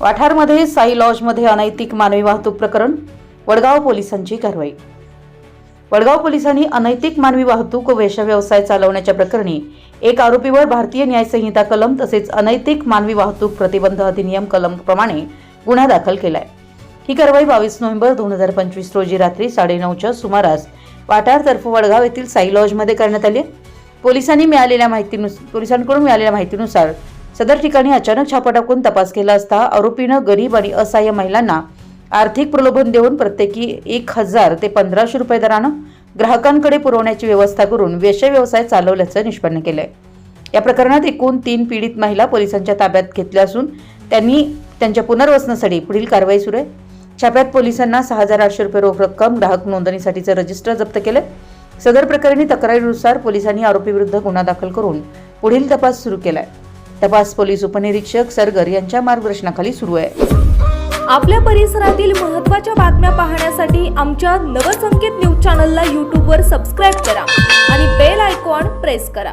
वाठारमध्ये साई लॉजमध्ये अनैतिक मानवी वाहतूक प्रकरण वडगाव पोलिसांची कारवाई. वडगाव पोलिसांनी अनैतिक मानवी वाहतूक व वेशव्यवसाय चालवण्याच्या प्रकरणी एक आरोपीवर भारतीय न्याय संहिता कलम तसेच अनैतिक मानवी वाहतूक प्रतिबंध अधिनियम कलमप्रमाणे गुन्हा दाखल केलाय. ही कारवाई बावीस नोव्हेंबर दोन हजार पंचवीस रोजी रात्री साडेनऊच्या सुमारास वाटार तर्फ वडगाव येथील साई लॉजमध्ये करण्यात आली पोलिसांनी मिळालेल्या माहितीनुसार पोलिसांकडून मिळालेल्या माहितीनुसार सदर ठिकाणी अचानक छापा टाकून तपास केला असता आरोपीनं गरीब आणि असहाय्य महिलांना आर्थिक प्रलोभन देऊन प्रत्येकी एक हजार ते पंधराशे रुपये दरानं ग्राहकांकडे पुरवण्याची व्यवस्था करून वेश्या व्यवसाय चालवल्याचं निष्पन्न केलंय. या प्रकरणात एकूण तीन पीडित महिला पोलिसांच्या ताब्यात घेतल्या असून त्यांनी त्यांच्या पुनर्वसनासाठी पुढील कारवाई सुरू आहे. छाप्यात पोलिसांना सहा हजार आठशे रुपये रोख रक्कम ग्राहक नोंदणीसाठीचं रजिस्टर जप्त केलं सदर प्रकरणी तक्रारीनुसार पोलिसांनी आरोपीविरुद्ध गुन्हा दाखल करून पुढील तपास सुरू केलाय. तपास पोलीस उपनिरीक्षक सरगर यांच्या मार्गदर्शनाखाली सुरू आहे. आपल्या परिसरातील महत्त्वाच्या बातम्या पाहण्यासाठी आमच्या नवसंकेत न्यूज चॅनलला यूट्यूबवर सबस्क्राईब करा आणि बेल आयकॉन प्रेस करा.